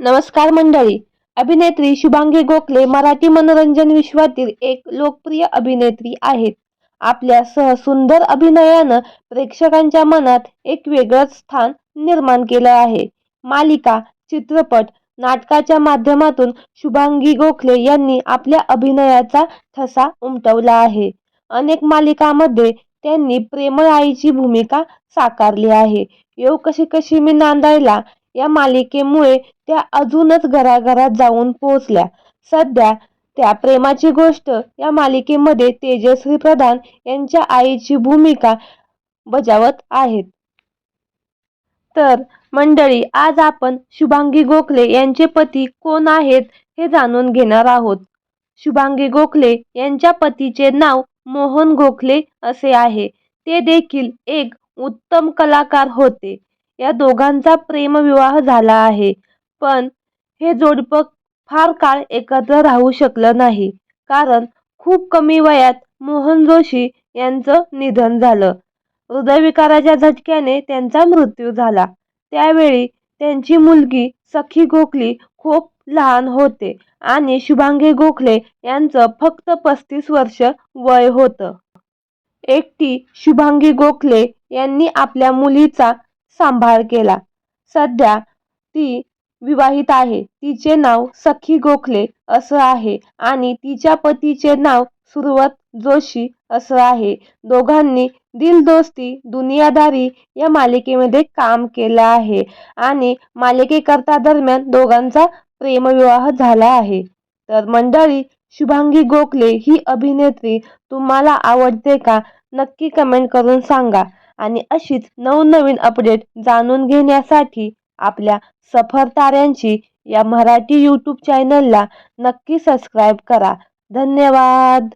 नमस्कार मंडळी. अभिनेत्री शुभांगी गोखले मराठी मनोरंजन विश्वातील एक लोकप्रिय अभिनेत्री आहेत. आपल्या सहसुंदर अभिनयानं प्रेक्षकांच्या मनात एक वेगळंच स्थान निर्माण केलं आहे. मालिका चित्रपट नाटकाच्या माध्यमातून शुभांगी गोखले यांनी आपल्या अभिनयाचा ठसा उमटवला आहे. अनेक मालिकांमध्ये त्यांनी प्रेमळ आईची भूमिका साकारली आहे. येऊ कशी कशी मी नांदायला या मालिकेमुळे त्या अजूनच घराघरात जाऊन पोहोचल्या. सध्या त्या प्रेमाची गोष्ट या मालिकेमध्ये तेजस्वी प्रधान यांच्या आईची भूमिका बजावत आहेत. तर मंडळी आज आपण शुभांगी गोखले यांचे पती कोण आहेत हे जाणून घेणार आहोत. शुभांगी गोखले यांच्या पतीचे नाव मोहन गोखले असे आहे. ते देखील एक उत्तम कलाकार होते. या दोघांचा प्रेमविवाह झाला आहे. पण हे जोडपं फार काळ एकत्र राहू शकलं नाही. कारण खूप कमी वयात मोहन जोशी यांचं निधन झालं. हृदयविकाराच्या झटक्याने त्यांचा मृत्यू झाला. त्यावेळी त्यांची मुलगी सखी गोखली खूप लहान होते आणि शुभांगी गोखले यांचं फक्त पस्तीस वर्ष वय होतं. एकटी शुभांगी गोखले यांनी आपल्या मुलीचा सांभाळ केला. सध्या ती विवाहित आहे. तिचे नाव सखी गोखले असं आहे आणि तिच्या पतीचे नाव सुरवत जोशी असं आहे. दोघांनी दिल दोस्ती दुनियादारी या मालिकेमध्ये काम केलं आहे आणि मालिकेकरता दरम्यान दोघांचा प्रेमविवाह झाला आहे. तर मंडळी शुभांगी गोखले ही अभिनेत्री तुम्हाला आवडते का? नक्की कमेंट करून सांगा. आणि अशीच नवनवीन अपडेट जाणून घेण्यासाठी आपल्या सफर ताऱ्यांची या मराठी यूट्यूब चॅनलला नक्की सबस्क्राईब करा. धन्यवाद.